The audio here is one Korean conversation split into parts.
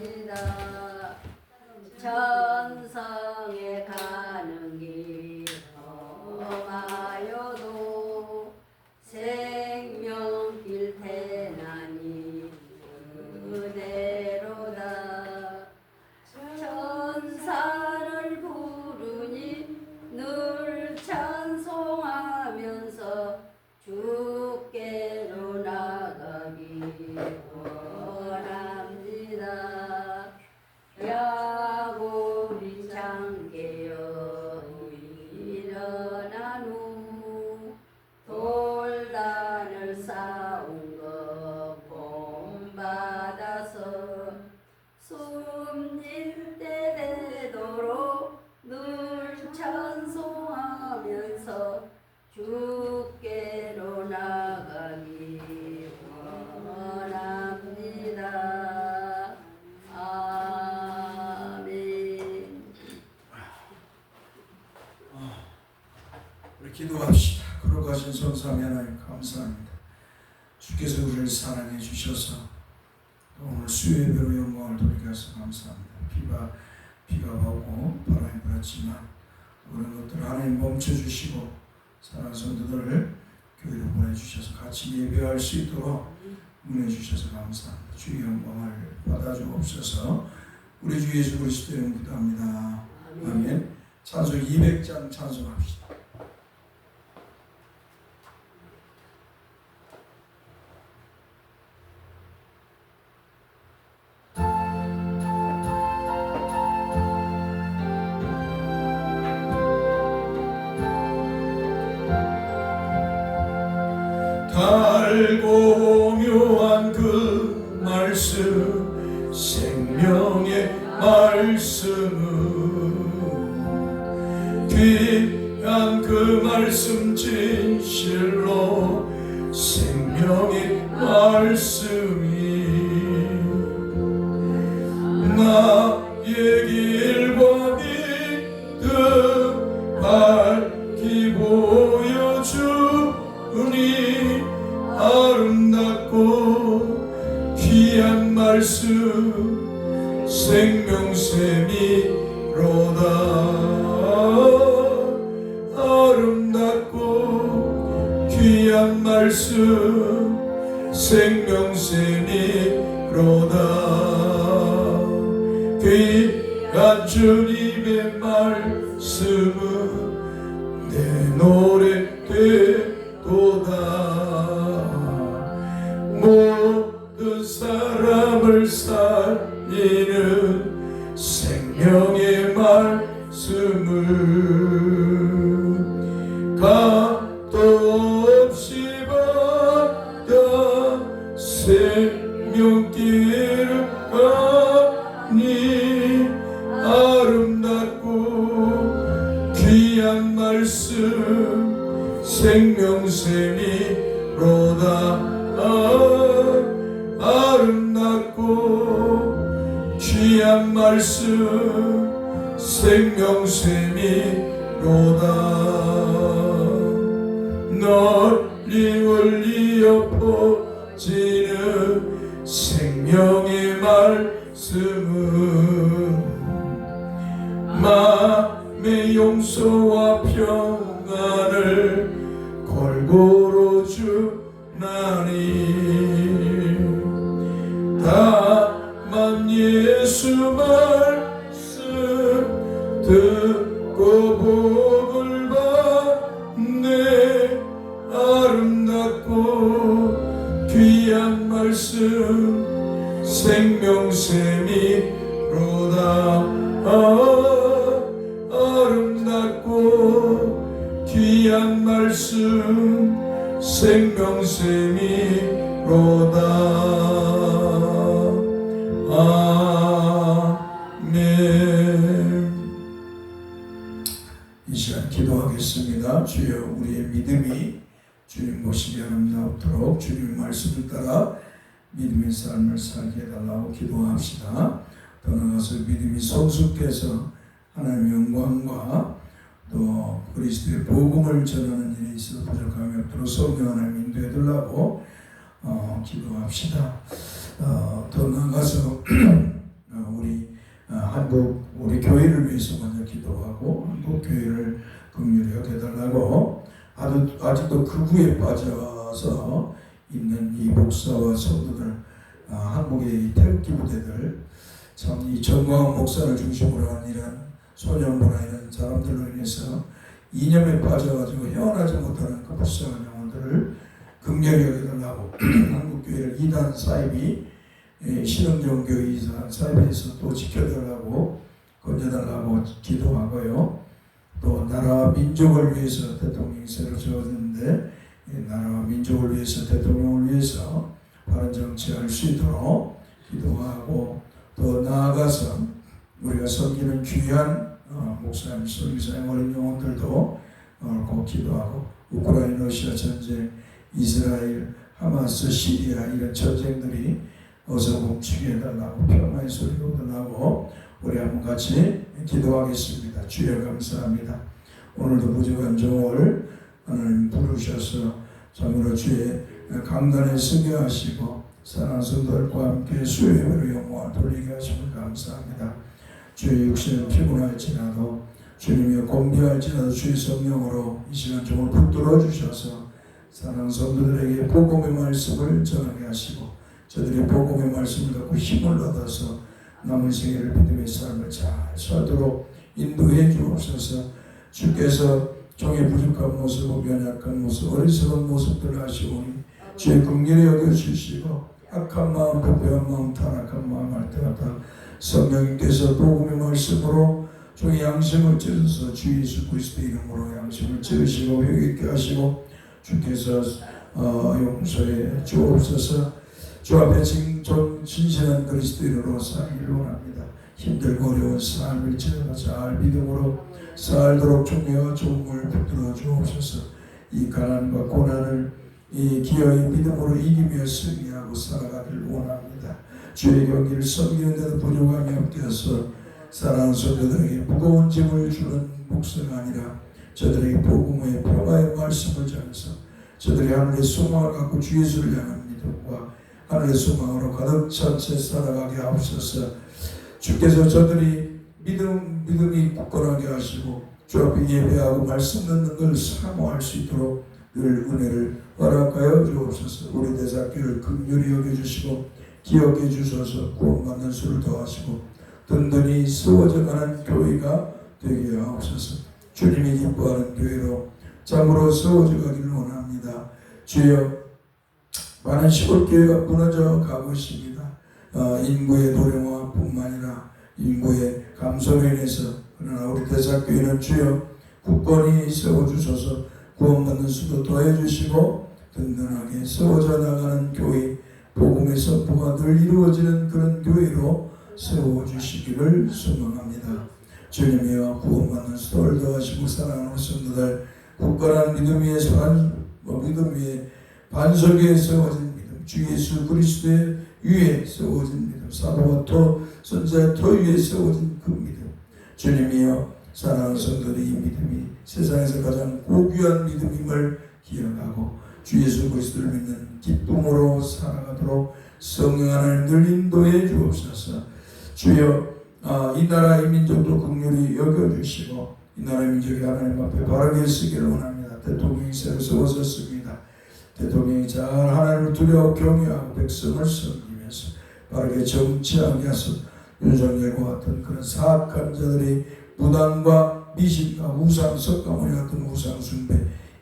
원합니다. 천성 감사합니다. 주께서 우리를 사랑해 주셔서 또 오늘 수요의 배로 영광을 하셔서 감사합니다. 비가 비가 오고 바람이 불었지만 그런 것들 하나님 멈춰 주시고 사랑하는 성도들을 교회로 보내 주셔서 같이 예배할 수 있도록 문해 주셔서 감사합니다. 주의 영광을 받아 주옵소서. 우리 주 예수 그리스도 이름 기도합니다. 아멘. 찬송 200장 찬송합시다. 달고 묘한 그 말씀 생명의 말씀은 귀한 그 말씀 진 생명샘이로다. 귀한 주님의 말씀은 내 노래 널리 울리어 퍼지는 생명의 말씀은 마음의 용서와 평안을 골고 생명샘이로다. 아, 아름답고 귀한 말씀 생명샘이로다. 아멘. 이 시간 기도하겠습니다. 주여 우리의 믿음이 주님 모시기 아름답도록 주님의 말씀을 따라 믿음의 삶을 살게 해달라고 기도합시다. 더 나아가서 믿음이 성숙해서 하나님의 영광과 또 그리스도의 복음을 전하는 일에 있어서 부족함이 없도록 성령 하나님 인도해 달라고 어, 기도합시다. 어, 더 나아가서 우리 어, 한국 우리 교회를 위해서 먼저 기도하고 한국 교회를 긍휼히 여겨달라고 아직도 그 후에 빠져서 있는 이 목사와 성도들, 아, 한국의 이 태극기 부대들, 참 이 정광훈 목사를 중심으로 한 이런 소년부나 이런 사람들로 인해서 이념에 빠져가지고 헤어나지 못하는 그 불쌍한 영혼들을 극렬히 여겨달라고 한국교회를 이단 사입이 예, 신흥종교 이단 사입에서 또 지켜달라고 건져달라고 기도하고요. 또 나라 민족을 위해서 대통령이 새로 지어졌는데 이 나라와 민족을 위해서 대통령을 위해서 바른 정치할 수 있도록 기도하고 또 나아가서 우리가 섬기는 귀한 어, 목사님, 설교사님, 어린 영혼들도 어, 꼭 기도하고 우크라이나 러시아 전쟁, 이스라엘, 하마스, 시리아 이런 전쟁들이 어서 멈추게 해달라고 평화의 소리가 오달라고 우리 한번 같이 기도하겠습니다. 주여 감사합니다. 오늘도 부족한 종을 하나님 부르셔서 참으로 주의 강단에 서게 하시고 사랑하는 성도들과 함께 수요예배로 영광을 돌리게 하심을 감사합니다. 주의 육신은 피곤할지라도 주님의 공개할지라도 주의 성령으로 이 시간 종을 붙들어 주셔서 사랑하는 성도들에게 복음의 말씀을 전하게 하시고 저들이 복음의 말씀을 갖고 힘을 얻어서 남은 생애를 믿음의 삶을 잘 살도록 인도해 주옵소서 주께서 종의 부족한 모습, 연약한 모습, 어리석은 모습들을 아시오니 주의 긍휼히 여겨주시고 악한 마음, 부패한 마음, 타락한 마음 할 때마다 성령님께서 복음의 말씀으로 종의 양심을 찢어서 주 예수 그리스도 이름으로 양심을 찢으시고 회개케 하시고 주께서 어, 용서해 주옵소서 주 앞에 진, 좀 진실한 그리스도인으로 살기를 원합니다. 힘들고 어려운 삶을 지나가 잘 믿음으로 살도록 종교와 종을 붙들어 주옵소서 이 가난과 고난을 이 기어이 믿음으로 이기며 승리하고 살아가기를 원합니다. 주의 경기를 섬기는 데도 부족함이 없게 해서 사랑하는 성도들에게 무거운 짐을 주는 목사가 아니라 저들에게 복음의 평화의 말씀을 전해서 저들이 하늘의 소망을 갖고 주 예수를 향한 믿음과 하늘의 소망으로 가득 찬채 살아가게 하옵소서 주께서 저들이 믿음, 믿음이 굳건하게 하시고 주 앞에 예배하고 말씀 듣는 걸 사모할 수 있도록 늘 은혜를 허락하여 주옵소서. 우리 대사교를 긍휼히 여겨주시고 기억해 주셔서. 구원받는 수를 더하시고 든든히 세워져가는 교회가 되게 하옵소서. 주님이 기뻐하는 교회로 참으로 세워져가기를 원합니다. 주여 많은 시골교회가 무너져 가고 있습니다. 어, 인구의 도량화 뿐만 아니라 인구의 인해서 그러나 우리 대사교회는 주여 굳건히 세워주셔서 구원받는 수도 더해주시고 든든하게 세워져 나가는 교회 복음의 선포가 늘 이루어지는 그런 교회로 세워주시기를 소망합니다. 주님이여 구원받는 수도를 더하시고 사랑하는 성도들 굳건한 믿음 위에 반, 뭐 믿음 위에 반석 위에 세워진 믿음 주 예수 그리스도의 위에 세워진 믿음 사도와 토 선자의 토 위에 세워진 그 믿음 주님이여 사랑하는 성도들의 이 믿음이 세상에서 가장 고귀한 믿음임을 기억하고 주 예수 그리스도를 믿는 기쁨으로 살아가도록 성령 하나님 늘 인도해 주옵소서. 주여 아, 이 나라 이 민족도 긍휼히 여겨주시고 이 나라 민족이 하나님 앞에 바르게 쓰기를 원합니다. 대통령이 새로 세워졌습니다. 대통령이 잘 하나님을 두려워 경외하고 백성을 섬기면서 바르게 정치하게 하소. 윤석열과 같은 그런 사악한 자들이 무당과 미신과 우상, 석가모니 같은 우상 숭배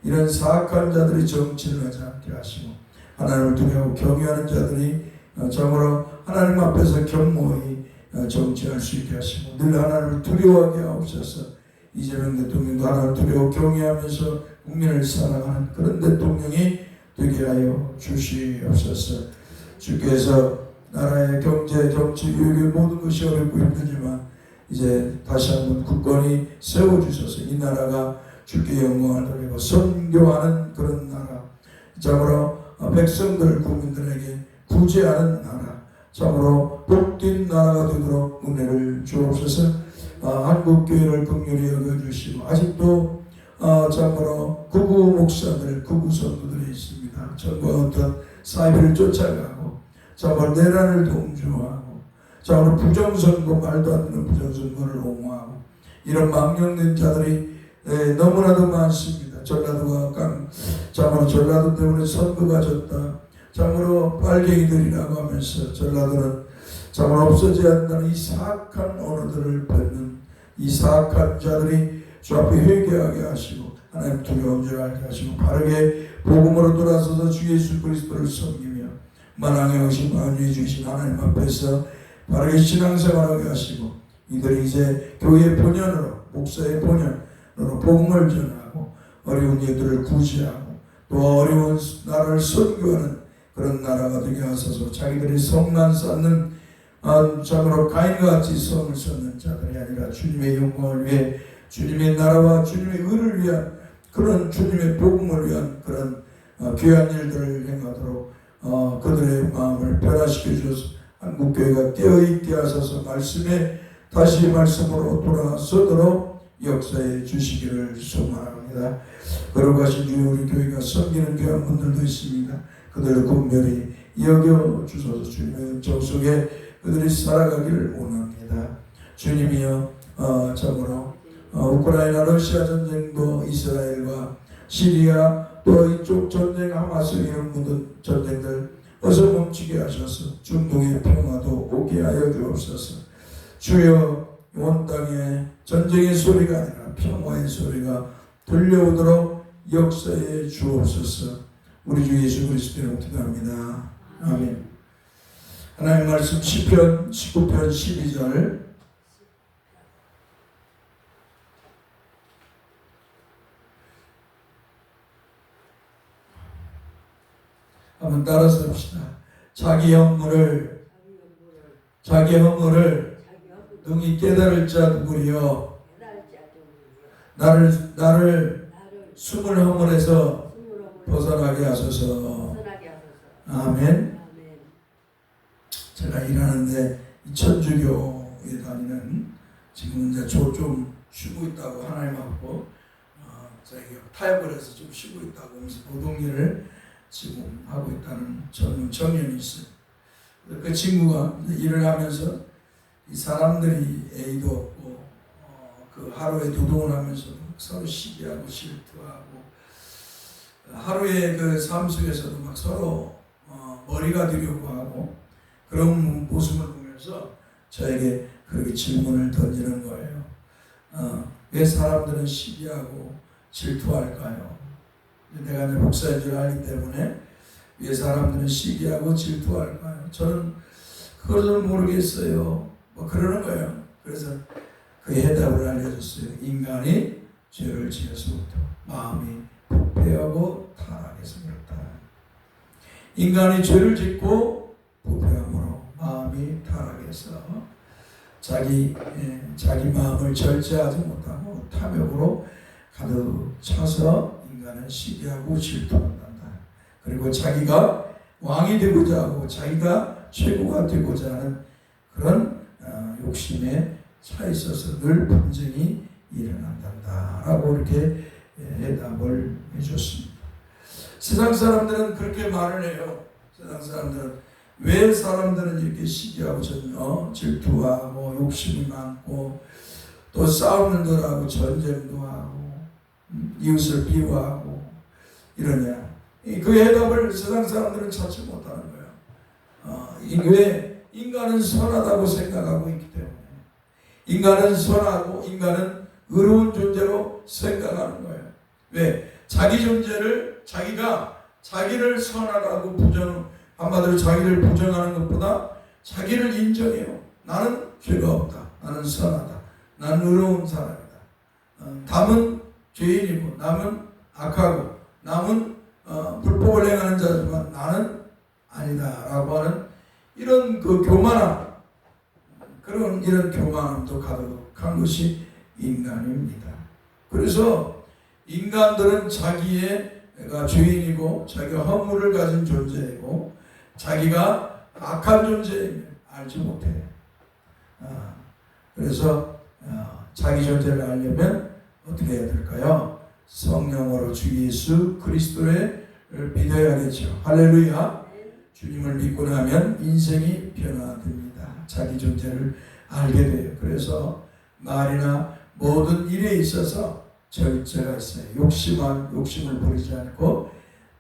이런 사악한 자들이 정치를 하지 않게 하시고 하나님을 두려워 경외하는 자들이 어, 참으로 하나님 앞에서 겸허히 어, 정치할 수 있게 하시고 늘 하나님을 두려워하게 하옵소서. 이재명 대통령도 하나님을 두려워 경외하면서 국민을 사랑하는 그런 대통령이 되게 하여 주시옵소서. 주께서 나라의 경제, 정치, 교육의 모든 것이 어렵고 힘들지만 이제 다시 한번 굳건히 세워주셔서 이 나라가 주께 영광을 돌리고 선교하는 그런 나라. 참으로 백성들 국민들에게 구제하는 나라. 참으로 복된 나라가 되도록 은혜를 주옵소서. 아, 한국교회를 긍휼히 여겨주시고 아직도 아, 참으로 구구 목사들 구구 선도들이 있습니다. 전과 어떤 사이비를 쫓아가고 참으로 내란을 동조하고 참으로 부정선거 말도 안 되는 부정선거를 옹호하고 이런 망령된 자들이 에, 너무나도 많습니다. 전라도가 깡, 참으로 전라도 때문에 선거가 졌다. 참으로 빨갱이들이라고 하면서 전라도는 참으로 없어져야 한다는 이 사악한 언어들을 뱉는 이 사악한 자들이 주 앞에 회개하게 하시고 하나님 두려운 줄 알게 하시고 바르게 복음으로 돌아서서 주 예수 그리스도를 섬기며 만왕의 오신 만유해 주신 하나님 앞에서 바르게 신앙생활하게 하시고 이들이 이제 교회의 본연으로 목사의 본연으로 복음을 전하고 어려운 이들을 구제하고 또 어려운 나라를 선교하는 그런 나라가 되게 하소서. 자기들이 성만 쌓는 아, 참으로 가인과 같이 성을 쌓는 자들이 아니라 주님의 영광을 위해 주님의 나라와 주님의 의를 위한 그런 주님의 복음을 위한 그런 어, 귀한 일들을 행하도록 어, 그들의 마음을 변화시켜 주셔서 한국교회가 깨어있게 하셔서 말씀에 다시 말씀으로 돌아서도록 역사해 주시기를 소망합니다. 그러고 하신 주에 우리 교회가 섬기는 교회 분들도 있습니다. 그들을 분별히 여겨 주셔서 주님의 은총 속에 그들이 살아가기를 원합니다. 주님이여 어, 참으로 어, 우크라이나 러시아 전쟁도 이스라엘과 시리아 또 이쪽 전쟁 하마스 이런 모든 전쟁들 어서 멈추게 하셔서 중동의 평화도 오게 하여 주옵소서. 주여 온 땅에 전쟁의 소리가 아니라 평화의 소리가 들려오도록 역사해 주옵소서. 우리 주 예수 그리스도로 기도합니다. 아멘. 하나님 말씀 시편 19편 12절 한번 따라서 합시다. 자기 형물을 자기 연구 능히 깨달을 자 누구리요? 나를 나를 숨을 허물에서 벗어나게 하소서. 아멘. 제가 일하는데 이 천주교에 다니는 지금 이제 저 좀 쉬고 있다고 하나님 하고 어, 타협을 해서 좀 쉬고 있다고 하면서 노동일을 지금 하고 있다는 젊은 청년이 있어요. 그 친구가 일을 하면서 이 사람들이 애도 없고 어, 그 하루에 노동을 하면서도 서로 시기하고 질투하고 하루의 그삶 속에서도 막 서로 어, 머리가 되려고 하고 그런 모습을 보면서 저에게 그렇게 질문을 던지는 거예요. 어, 왜 사람들은 시기하고 질투할까요? 내가 이제 목사인 줄 알기 때문에 왜 사람들은 시기하고 질투할까요? 저는 그것을 모르겠어요. 뭐 그러는 거예요. 그래서 그 해답을 알려줬어요. 인간이 죄를 지어서부터 마음이 부패하고 타락해서 그렇다. 인간이 죄를 짓고 부패함으로 마음이 타락해서 자기 예, 자기 마음을 절제하지 못하고 탐욕으로 가득 차서 인간은 시기하고 질투한다. 그리고 자기가 왕이 되고자 하고 자기가 최고가 되고자 하는 그런 어, 욕심에 차 있어서 늘 분쟁이 일어난단다 라고 이렇게 예, 해답을 해줬습니다. 세상 사람들은 그렇게 말을 해요. 세상 사람들은 왜 사람들은 이렇게 시기하고 전, 어, 질투하고 욕심이 많고 또 싸우는 하고 전쟁도 하고 음, 이웃을 비호하고 이러냐? 이- 그 해답을 세상 사람들은 찾지 못하는 거예요. 어, 이- 왜 인간은 선하다고 생각하고 있기 때문에 인간은 선하고 인간은 의로운 존재로 생각하는 거예요. 왜 자기 존재를 자기가 자기를 선하다고 부정 한마디로 자기를 부정하는 것보다 자기를 인정해요. 나는 죄가 없다. 나는 선하다. 나는 의로운 사람이다. 어, 남은 죄인이고 남은 악하고 남은 어, 불법을 행하는 자지만 나는 아니다라고 하는 이런 그 교만함 그런 이런 교만함도 가득한 것이 인간입니다. 그래서 인간들은 자기가 죄인이고 자기가 허물을 가진 존재이고 자기가 악한 존재임을 알지 못해요. 아, 그래서 아, 자기 존재를 알려면 어떻게 해야 될까요? 성령으로 주 예수 그리스도를 믿어야겠죠. 할렐루야. 주님을 믿고 나면 인생이 변화됩니다. 자기 존재를 알게 돼요. 그래서 말이나 모든 일에 있어서 절제가 있어요. 욕심한 욕심을 부리지 않고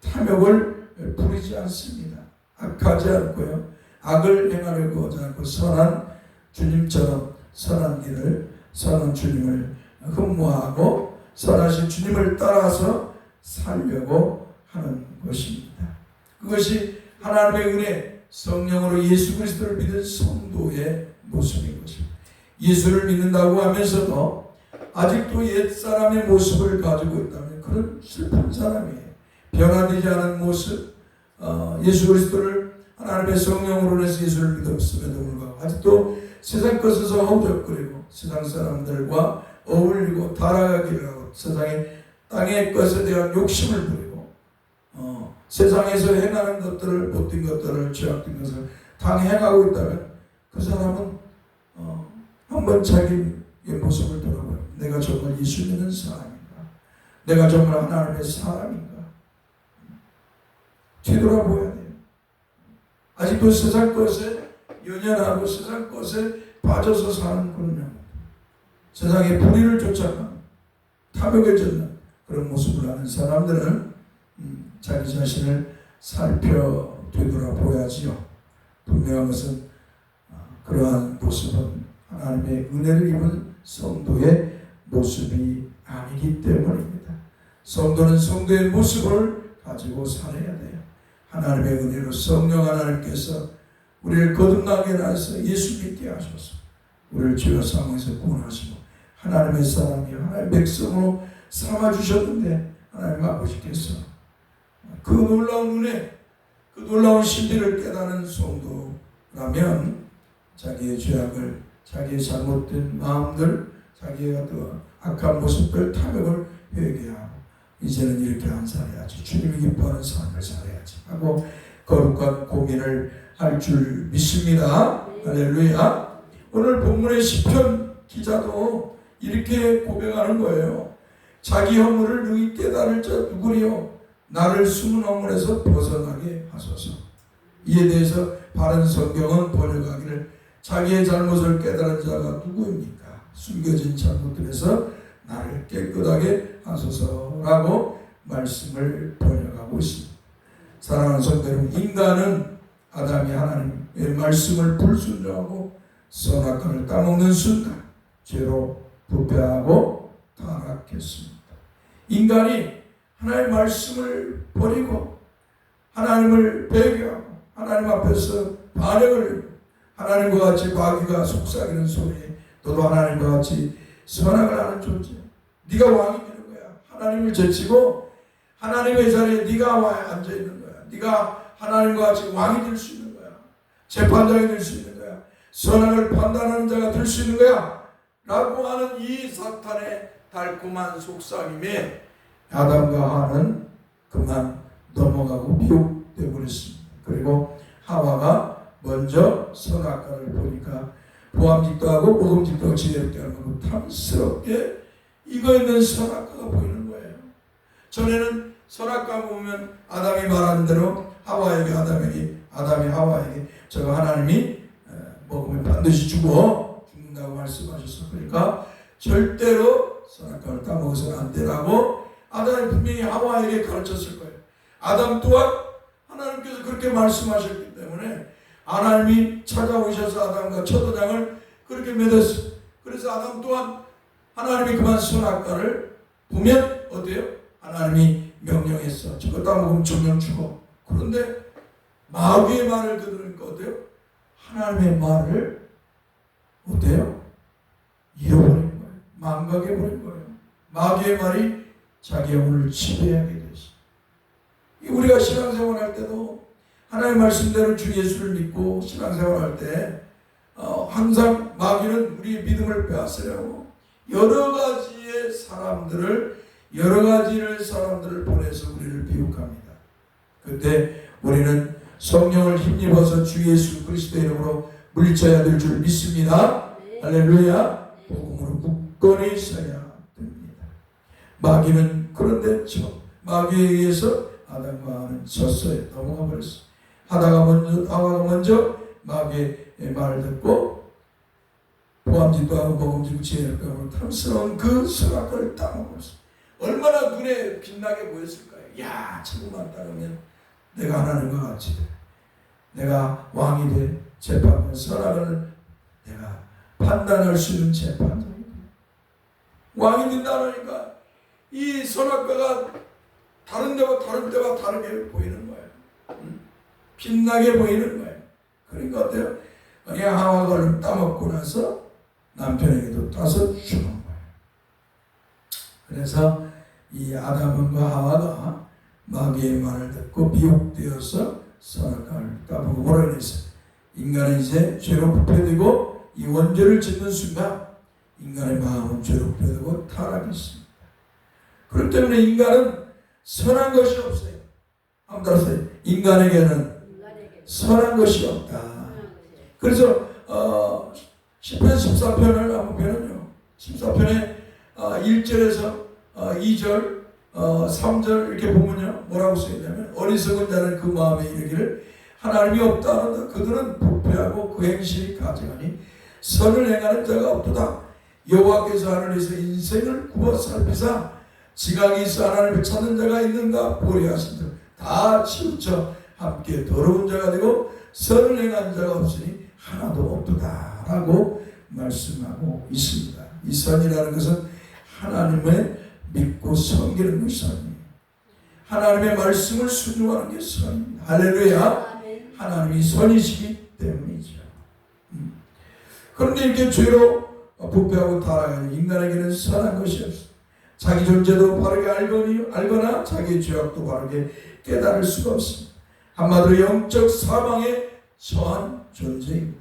탐욕을 부리지 않습니다. 악하지 않고요. 악을 행하려고 하지 않고 선한 주님처럼 선한 길을 선한 주님을 흠모하고 선하신 주님을 따라서 살려고 하는 것입니다. 그것이 하나님의 은혜, 성령으로 예수 그리스도를 믿은 성도의 모습인 것입니다. 예수를 믿는다고 하면서도 아직도 옛 사람의 모습을 가지고 있다면 그런 슬픈 사람이에요. 변화되지 않은 모습, 어, 예수 그리스도를 하나님의 성령으로 인해서 예수를 믿었음에도 불구하고 아직도 세상 것에서 허우적거리고 세상 사람들과 어울리고 달아가기를 하고 세상의 땅의 것에 대한 욕심을 부리고 어, 세상에서 행하는 것들을 못된 것들을 죄악된 것을 당 행하고 있다면 그 사람은 어, 한번 자기의 모습을 돌아봐요. 내가 정말 예수 믿는 사람인가? 내가 정말 하나님의 사람인가? 뒤돌아보아야 돼요. 아직도 세상 것에 연연하고 세상 것에 빠져서 사는 그런 영. 세상의 불의를 쫓아가는 탐욕에 젖는 그런 모습을 하는 사람들은 음, 자기 자신을 살펴 되돌아보야지요. 분명한 것은 어, 그러한 모습은 하나님의 은혜를 입은 성도의 모습이 아니기 때문입니다. 성도는 성도의 모습을 가지고 살아야 돼요. 하나님의 은혜로 성령 하나님께서 우리를 거듭나게 하셔서 예수 믿게 하셔서 우리를 죄와 상황에서 구원하시고 하나님의 사람이 하나님의 백성으로 삼아 주셨는데 하나님 아버지께서 그 놀라운 은혜, 그 놀라운 신비를 깨닫는 성도라면 자기의 죄악을, 자기의 잘못된 마음들, 자기의 어떤 악한 모습들, 탐욕을 회개하고 이제는 이렇게 안 살아야지. 주님이 기뻐하는 삶을 살아야지. 하고 거룩한 고민을 할 줄 믿습니다. 할렐루야. 오늘 본문의 시편 기자도 이렇게 고백하는 거예요. 자기 허물을 능히 깨달을 자 누구리요? 나를 숨은 허물에서 벗어나게 하소서. 이에 대해서 바른 성경은 번역하기를 자기의 잘못을 깨달은 자가 누구입니까? 숨겨진 잘못들에서 나를 깨끗하게 하소서라고 말씀을 번역하고 있습니다. 사랑하는 성도 여러분, 인간은 아담이 하나님의 말씀을 불순종하고 선악과를 따먹는 순간 죄로 부패하고 타락했습니다. 인간이 하나님의 말씀을 버리고 하나님을 배교하고 하나님 앞에서 반역을 하나님과 같이 마귀가 속삭이는 소리에 너도 하나님과 같이 선악을 하는 존재. 네가 왕이 되는 거야. 하나님을 제치고 하나님의 자리에 네가 와 앉아 있는 거야. 네가 하나님과 같이 왕이 될 수 있는 거야. 재판장이 될 수 있는 거야. 선악을 판단하는 자가 될 수 있는 거야. 라고 하는 이 사탄의 달콤한 속삭임에 아담과 하는 그만 넘어가고 미혹되어 버렸습니다. 그리고 하와가 먼저 선악과를 보니까 보암직도 하고 모금직도 하고 지혜롭게 하고 탐스럽게 이거 있는 선악과가 보이는 거예요. 전에는 선악과 보면 아담이 말하는 대로 하와에게 아담에게 아담이 하와에게 저거 하나님이 먹으면 반드시 죽어 죽는다고 말씀하셨어. 그러니까 절대로 선악과를 따먹어서는 안 되라고 아담이 분명히 하와에게 가르쳤을 거예요. 아담 또한 하나님께서 그렇게 말씀하셨기 때문에 하나님이 찾아오셔서 아담과 첫 도장을 그렇게 맺었어요. 그래서 아담 또한 하나님이 그만 선악과를 보면 어때요? 하나님이 명령했어. 저거 따먹으면 정령 죽어. 그런데 마귀의 말을 들으니까 어때요? 하나님의 말을 어때요? 잃어버린 거예요. 망각해버린 거예요. 마귀의 말이 자기 영혼을 지배하게 됐어. 우리가 신앙생활 할 때도 하나님 말씀대로 주 예수를 믿고 신앙생활 할 때, 어, 항상 마귀는 우리의 믿음을 빼앗으려고 여러 가지의 사람들을, 여러 가지를 사람들을 보내서 우리를 비웃합니다. 그때 우리는 성령을 힘입어서 주 예수 그리스도의 이름으로 물리쳐야 될 줄 믿습니다. 할렐루야. 복음으로 굳건히 있어야 됩니다. 마귀는 그런데 저 마귀에 의해서 아담과 하와는 졌어요. 넘어가 버렸어. 하다가 먼저 하와가 먼저 마귀의 말을 듣고 포함지도 않고 먹음직고 제일감으로 탐스러운 그 선악과를 따먹었어. 얼마나 눈에 빛나게 보였을까요? 야, 천국만 따르면 내가 하나님과 같이 돼. 내가 왕이 돼. 재판을 선악을 내가 판단할 수 있는 재판장이 돼. 왕이 된다니까 이 선악과가 다른 데와 다른 데와 다르게 보이는 거예요. 응? 빛나게 보이는 거예요. 그러니까 어때요? 그냥 하와가 얼른 따먹고 나서 남편에게도 따서 주는 거예요. 그래서 이 아담과 하와가 마귀의 말을 듣고 미혹되어서 선악과를 따먹음으로 인해서 인간은 이제 죄로 부패되고 이 원죄를 짓는 순간 인간의 마음은 죄로 부패되고 타락했습니다. 그렇기 때문에 인간은 선한 것이 없어요. 한번 따라서요. 인간에게는 인간에게 선한 것이 없다. 그래서 어, 10편 14편을 한번 보면요. 14편에 어, 1절에서 어, 2절, 어, 3절 이렇게 보면요. 뭐라고 써있냐면 어리석은 자는 그 마음에 이르기를 하나님이 없다 하는데 그들은 부패하고 그 행실이 가증하니 선을 행하는 자가 없도다. 여호와께서 하늘에서 인생을 구워 살피사 지각이 있어 하나님을 찾는 자가 있는가 보리 하신들 다 치우쳐 함께 더러운 자가 되고 선을 행하는 자가 없으니 하나도 없도다 라고 말씀하고 있습니다. 이 선이라는 것은 하나님의 믿고 섬기는 것이 선이에요. 하나님의 말씀을 순종하는 게 선입니다. 할렐루야. 하나님이 선이시기 때문이죠. 음. 그런데 이렇게 죄로 부패하고 타락하는 인간에게는 선한 것이 없어. 자기 존재도 바르게 알거니, 알거나 자기의 죄악도 바르게 깨달을 수가 없습니다. 한마디로 영적 사망에 처한 존재입니다.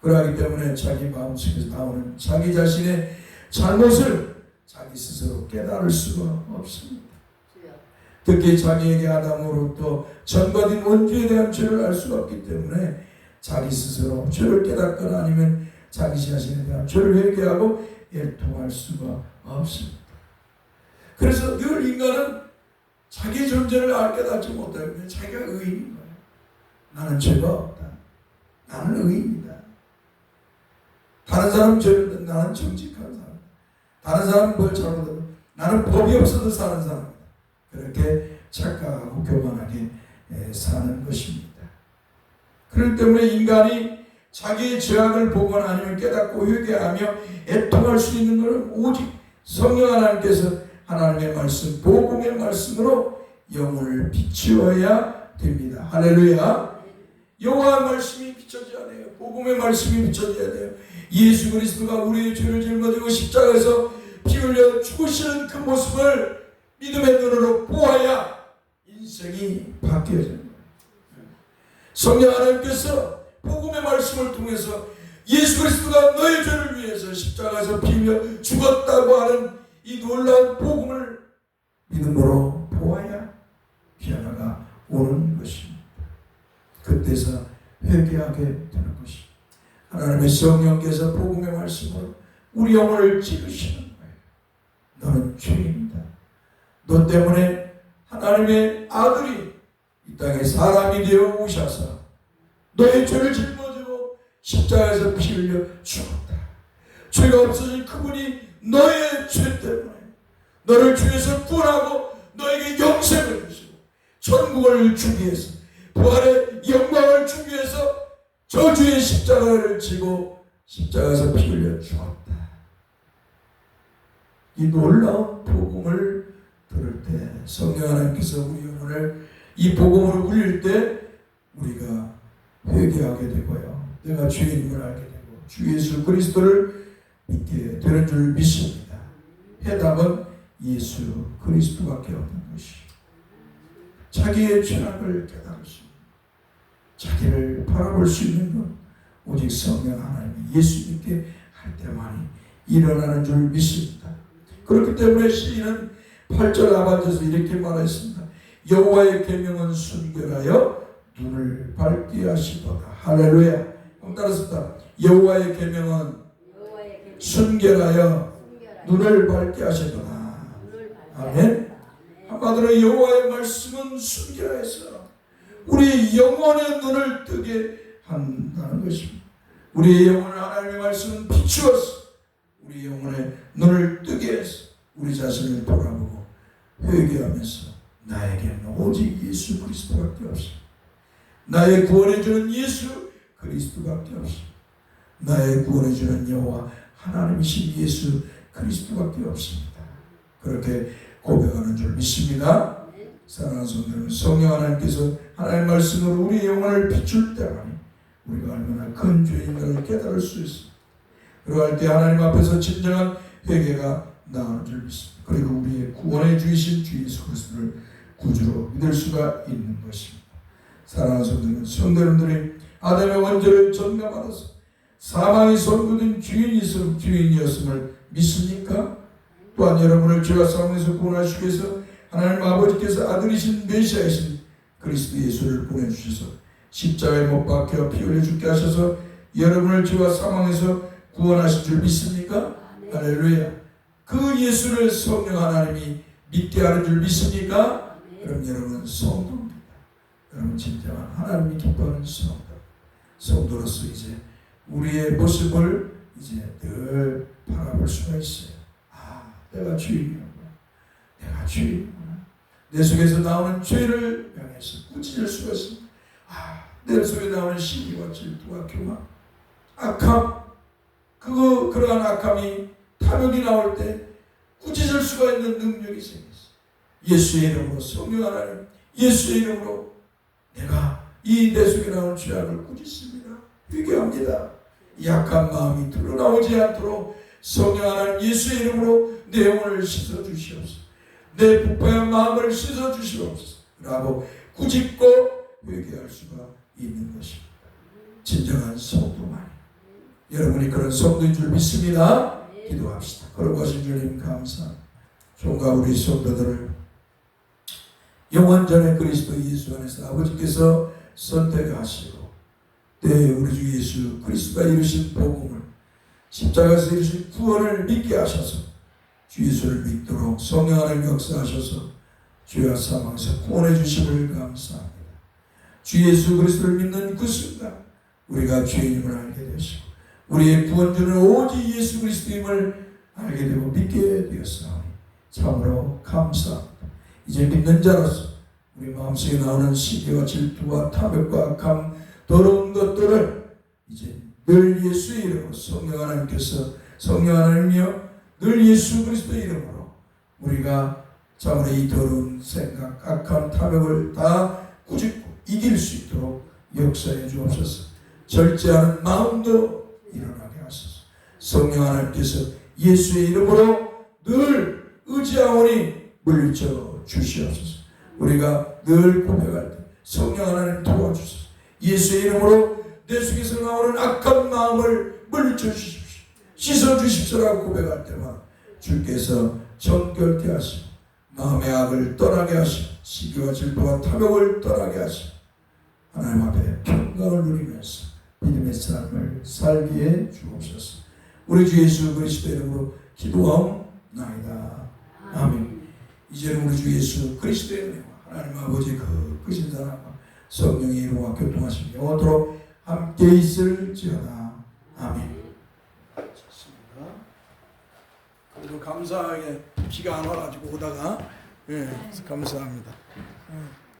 그러기 때문에 자기 마음속에서 나오는 자기 자신의 잘못을 자기 스스로 깨달을 수가 없습니다. 특히 자기에게 아담으로부터 전거된 원죄에 대한 죄를 알 수가 없기 때문에 자기 스스로 죄를 깨닫거나 아니면 자기 자신에 대한 죄를 회개하고 애통할 수가 없습니다. 그래서 늘 인간은 자기 존재를 알 깨닫지 못하기 자기가 의인인 거예요. 나는 죄가 없다. 나는 의인이다. 다른 사람 죄를 나는 정직한 사람. 다른 사람은 뭘 잘못해도 나는 법이 없어도 사는 사람. 그렇게 착각하고 교만하게 에, 사는 것입니다. 그렇기 때문에 인간이 자기의 죄악을 보거나 아니면 깨닫고 회개하며 애통할 수 있는 것은 오직 성령 하나님께서 하나님의 말씀, 복음의 말씀으로 영혼을 비추어야 됩니다. 할렐루야. 여호와의 말씀이 비춰져야 돼요. 복음의 말씀이 비춰져야 돼요. 예수 그리스도가 우리의 죄를 짊어지고 십자가에서 피 흘려 죽으시는 그 모습을 믿음의 눈으로 보아야 인생이 바뀌어져요. 성령 하나님께서 복음의 말씀을 통해서 예수 그리스도가 너의 죄를 위해서 십자가에서 피 흘려 죽었다고 하는 이 놀라운 복음을 믿음으로 보아야 피하나가 오는 것입니다. 그때서 회개하게 되는 것입니다. 하나님의 성령께서 복음의 말씀으로 우리 영혼을 찌르시는 거예요. 너는 죄인이다. 너 때문에 하나님의 아들이 이 땅에 사람이 되어 오셔서 너의 죄를 짊어지고 십자가에서 피 흘려 죽었다. 죄가 없어진 그분이 너의 죄 때문에 너를 죄에서 구원하고 너에게 영생을 주시고 천국을 주기 위해서 부활의 영광을 주기 위해서 저주의 십자가를 지고 십자가에서 피 흘려 죽었다. 이 놀라운 복음을 들을 때 성령 하나님께서 우리 영혼을 이 복음을 울릴 때 우리가 회개하게 되고요. 내가 주인임을 알게 되고 주 예수 그리스도를 믿게 되는 줄 믿습니다. 해답은 예수 그리스도밖에 없는 것이. 자기의 죄악을 있는, 자기를 바라볼 수 있는 건 오직 성령 하나님 예수 믿게 할 때만이 일어나는 줄 믿습니다. 그렇기 때문에 시인은 8절 아반에서 이렇게 말했습니다. 여호와의 계명은 순결하여 눈을 밝게 하시도다. 할렐루야. 한번 따라서 여호와의 계명은 순결하여 눈을 밝게 하시도다. 아멘. 한마디로 여호와의 말씀은 순결해서 우리 영혼의 눈을 뜨게 한다는 것입니다. 우리의 영혼을 하나님의 말씀은 비추어서 우리 영혼의 눈을 뜨게 해서 우리 자신을 돌아보고 회개하면서 나에게는 오직 예수 그리스도밖에 없습니다. 나의 구원해주는 예수 그리스도밖에 없습니다. 나의 구원해주는 여호와 하나님이신 예수 그리스도밖에 없습니다. 그렇게 고백하는 줄 믿습니다. 사랑하는 성도들, 성령 하나님께서 하나님의 말씀으로 우리의 영혼을 비출 때라니 우리가 얼마나 큰 죄인가를 깨달을 수 있습니다. 그러할 때 하나님 앞에서 진정한 회개가 나오는 줄 믿습니다. 그리고 우리의 구원해 주이신 주 예수 그리스도를 구주로 믿을 수가 있는 것입니다. 사랑하는 성도들, 성도님들이 아담의 원죄를 전가받아서 사망의 선고된 주인이었, 주인이었음을 믿습니까? 또한 여러분을 죄와 싸움에서 구원하시기 위해서 하나님 아버지께서 아들이신 메시아이신 그리스도 예수를 보내주셔서 십자가에 못 박혀 피 흘려 죽게 하셔서 여러분을 죄와 사망에서 구원하신 줄 믿습니까? 할렐루야. 그 예수를 성령 하나님이 믿게 하는 줄 믿습니까? 그럼 여러분 성도입니다. 여러분 진정한 하나님이 기뻐하는 성도. 성도로서 이제 우리의 모습을 이제 늘 바라볼 수가 있어요. 아, 내가 주인이구나. 내가 주인이구나. 내 속에서 나오는 죄를 향해서 꾸짖을 수가 있습니다. 아, 내 속에 나오는 시기와 질투와 교만, 악함, 그거 그러한 악함이 탐욕이 나올 때 꾸짖을 수가 있는 능력이 생겼어. 예수의 이름으로 성령 하나님, 예수의 이름으로 내가 이 내 속에 나오는 죄악을 꾸짖습니다. 회개합니다. 약한 마음이 드러나오지 않도록 성령 하나님 예수의 이름으로 내 영혼을 씻어 주시옵소서. 내 부패한 마음을 씻어 주시옵소서. 라고 꾸짖고 회개할 수가 있는 것입니다. 진정한 성도만. 여러분이 그런 성도인 줄 믿습니다. 기도합시다. 거룩하신 주님 감사합니다. 종과 우리 성도들을 영원전에 그리스도 예수 안에서 아버지께서 선택하시고 때 우리 주 예수 그리스도가 이루신 복음을 십자가에서 이루신 구원을 믿게 하셔서 주 예수를 믿도록 성령 하나님 역사하셔서 죄와 사망에서 구원해 주심을 감사합니다. 주 예수 그리스도를 믿는 그 순간 우리가 죄인임을 알게 되시고 우리의 구원주는 오직 예수 그리스도임을 알게 되고 믿게 되었사오니 참으로 감사합니다. 이제 믿는 자로서 우리 마음속에 나오는 시기와 질투와 탐욕과 악함 더러운 것들을 이제 늘 예수의 이름으로 성령 하나님께서 성령 하나님이여 늘 예수 그리스도 이름으로 우리가 참으로 이 더러운 생각 악함 탐욕을 다 꾸짖고 이길 수 있도록 역사해 주옵소서 절제하는 마음도 일어나게 하소서. 성령 하나님께서 예수의 이름으로 늘 의지하오니 물리쳐 주시옵소서. 우리가 늘 고백할 때 성령 하나님 도와주소서. 예수의 이름으로 내 속에서 나오는 악한 마음을 물리쳐 주십시오. 씻어 주십시오라고 고백할 때만 주께서 정결케 하시고 마음의 악을 떠나게 하시고 시기와 질투와 탐욕을 떠나게 하시고 하나님 앞에 평강을 누리면서 믿음의 삶을 살게 주옵소서. 우리 주 예수 그리스도 이름으로 기도하옵나이다. 아멘. 이제는 우리 주 예수 그리스도의 은혜와 하나님 아버지 그 크신 사랑과 성령의 이름과 교통하심이 영원토록 함께 있을지어다. 아멘. 좋습니다. 감사하게 비가 안 와가지고 오다가 예 감사합니다. 예.